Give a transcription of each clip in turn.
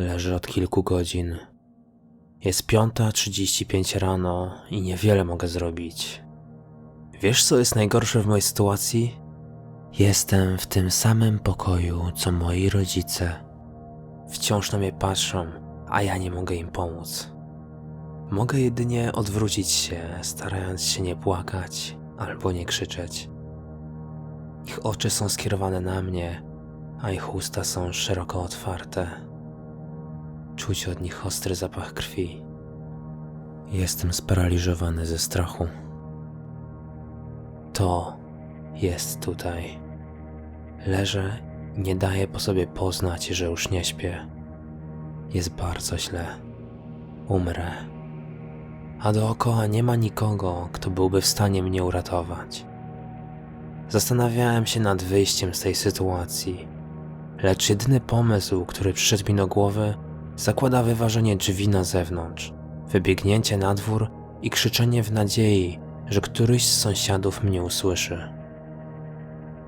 Leżę od kilku godzin. Jest piąta trzydzieści pięć rano i niewiele mogę zrobić. Wiesz, co jest najgorsze w mojej sytuacji? Jestem w tym samym pokoju, co moi rodzice. Wciąż na mnie patrzą, a ja nie mogę im pomóc. Mogę jedynie odwrócić się, starając się nie płakać albo nie krzyczeć. Ich oczy są skierowane na mnie, a ich usta są szeroko otwarte. Czuć od nich ostry zapach krwi. Jestem sparaliżowany ze strachu. To jest tutaj. Leżę nie daję po sobie poznać, że już nie śpię. Jest bardzo źle. Umrę. A dookoła nie ma nikogo, kto byłby w stanie mnie uratować. Zastanawiałem się nad wyjściem z tej sytuacji, lecz jedyny pomysł, który przyszedł mi do głowy, zakłada wyważenie drzwi na zewnątrz, wybiegnięcie na dwór i krzyczenie w nadziei, że któryś z sąsiadów mnie usłyszy.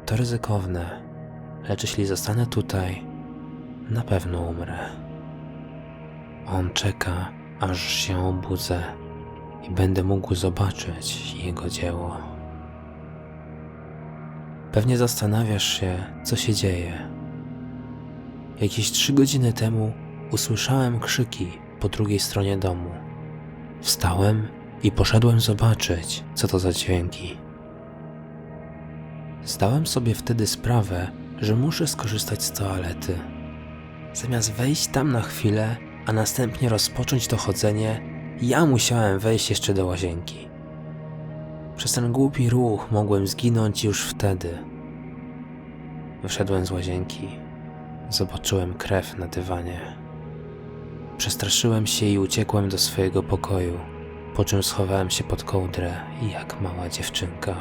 To ryzykowne, lecz jeśli zostanę tutaj, na pewno umrę. On czeka, aż się obudzę i będę mógł zobaczyć jego dzieło. Pewnie zastanawiasz się, co się dzieje. Jakieś trzy godziny temu usłyszałem krzyki po drugiej stronie domu. Wstałem i poszedłem zobaczyć, co to za dźwięki. Zdałem sobie wtedy sprawę, że muszę skorzystać z toalety. Zamiast wejść tam na chwilę, a następnie rozpocząć to chodzenie, ja musiałem wejść jeszcze do łazienki. Przez ten głupi ruch mogłem zginąć już wtedy. Wyszedłem z łazienki. Zobaczyłem krew na dywanie. Przestraszyłem się i uciekłem do swojego pokoju, po czym schowałem się pod kołdrę jak mała dziewczynka.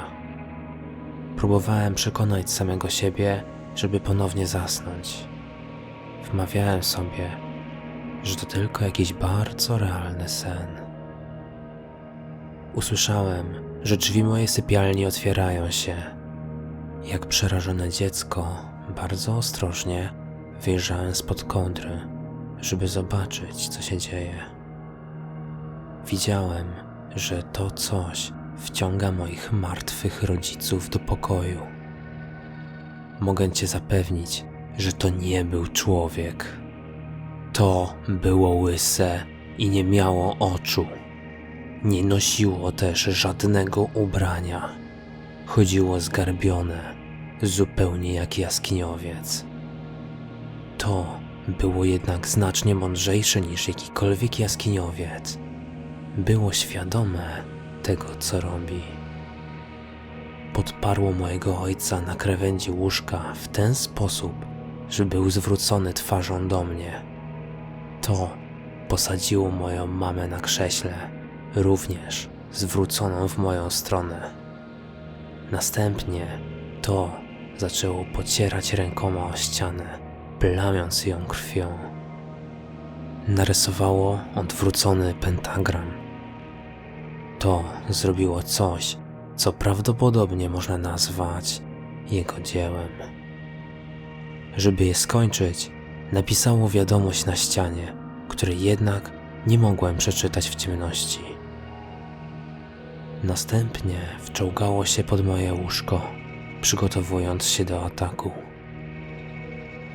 Próbowałem przekonać samego siebie, żeby ponownie zasnąć. Wmawiałem sobie, że to tylko jakiś bardzo realny sen. Usłyszałem, że drzwi mojej sypialni otwierają się. Jak przerażone dziecko, bardzo ostrożnie wyjrzałem spod kołdry, żeby zobaczyć, co się dzieje. Widziałem, że to coś wciąga moich martwych rodziców do pokoju. Mogę cię zapewnić, że to nie był człowiek. To było łyse i nie miało oczu. Nie nosiło też żadnego ubrania. Chodziło zgarbione, zupełnie jak jaskiniowiec. To było jednak znacznie mądrzejsze niż jakikolwiek jaskiniowiec. Było świadome tego, co robi. Podparło mojego ojca na krawędzi łóżka w ten sposób, że był zwrócony twarzą do mnie. To posadziło moją mamę na krześle, również zwróconą w moją stronę. Następnie to zaczęło pocierać rękoma o ścianę, plamiąc ją krwią. Narysowało odwrócony pentagram. To zrobiło coś, co prawdopodobnie można nazwać jego dziełem. Żeby je skończyć, napisało wiadomość na ścianie, której jednak nie mogłem przeczytać w ciemności. Następnie wczołgało się pod moje łóżko, przygotowując się do ataku.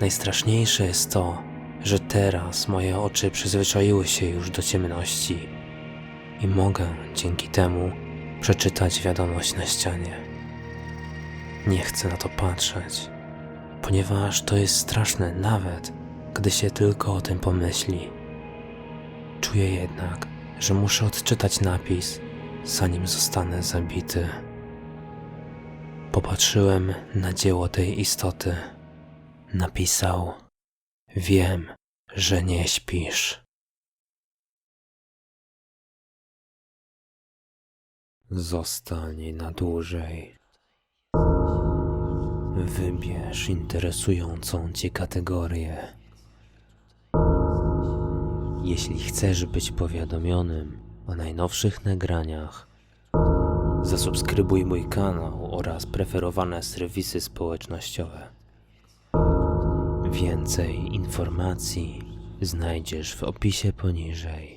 Najstraszniejsze jest to, że teraz moje oczy przyzwyczaiły się już do ciemności i mogę dzięki temu przeczytać wiadomość na ścianie. Nie chcę na to patrzeć, ponieważ to jest straszne nawet, gdy się tylko o tym pomyśli. Czuję jednak, że muszę odczytać napis, zanim zostanę zabity. Popatrzyłem na dzieło tej istoty. Napisał: Wiem, że nie śpisz. Zostań na dłużej. Wybierz interesującą cię kategorię. Jeśli chcesz być powiadomionym o najnowszych nagraniach, zasubskrybuj mój kanał oraz preferowane serwisy społecznościowe. Więcej informacji znajdziesz w opisie poniżej.